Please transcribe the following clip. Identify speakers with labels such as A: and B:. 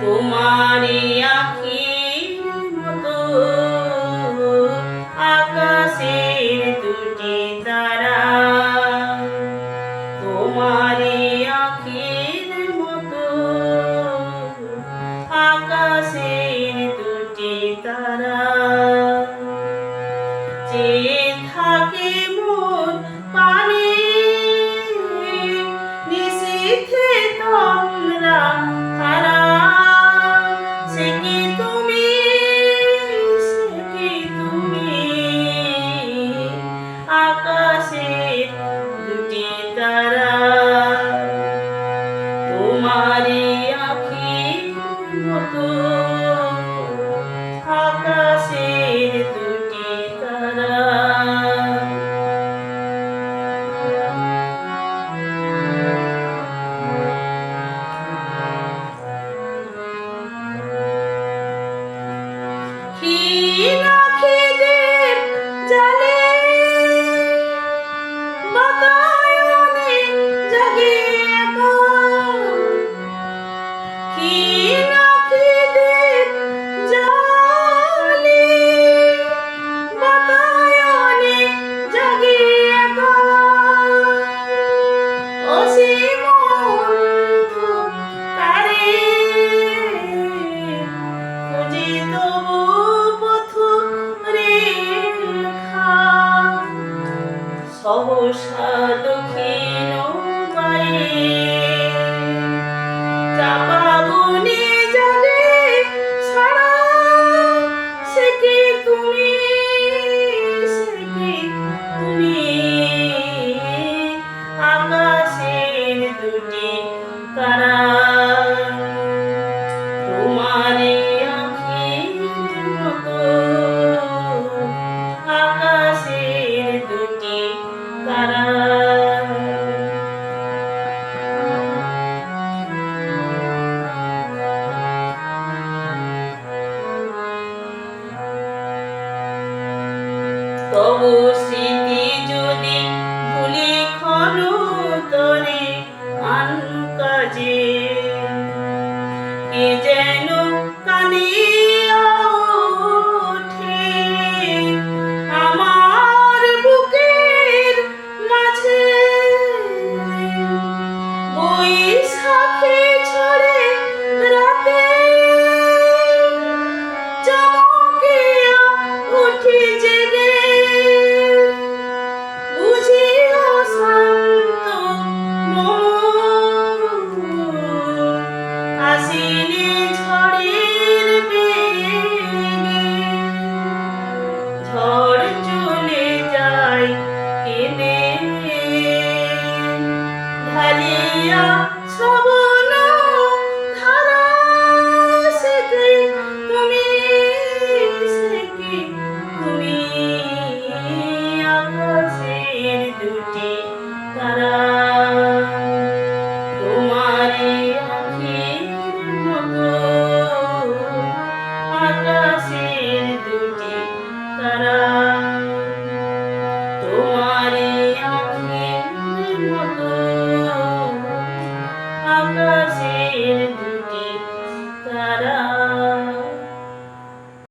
A: তোমারি আখির মতো আকাশের দুটি তারা। তোমারি আখির মতো আকাশের দুটি তারা। যে থাকে মোর পানে E সহসা দক্ষিণ চাপা তবু স্মৃতি যদি ভুলি খনু তরে আন কাজে। কে তুমি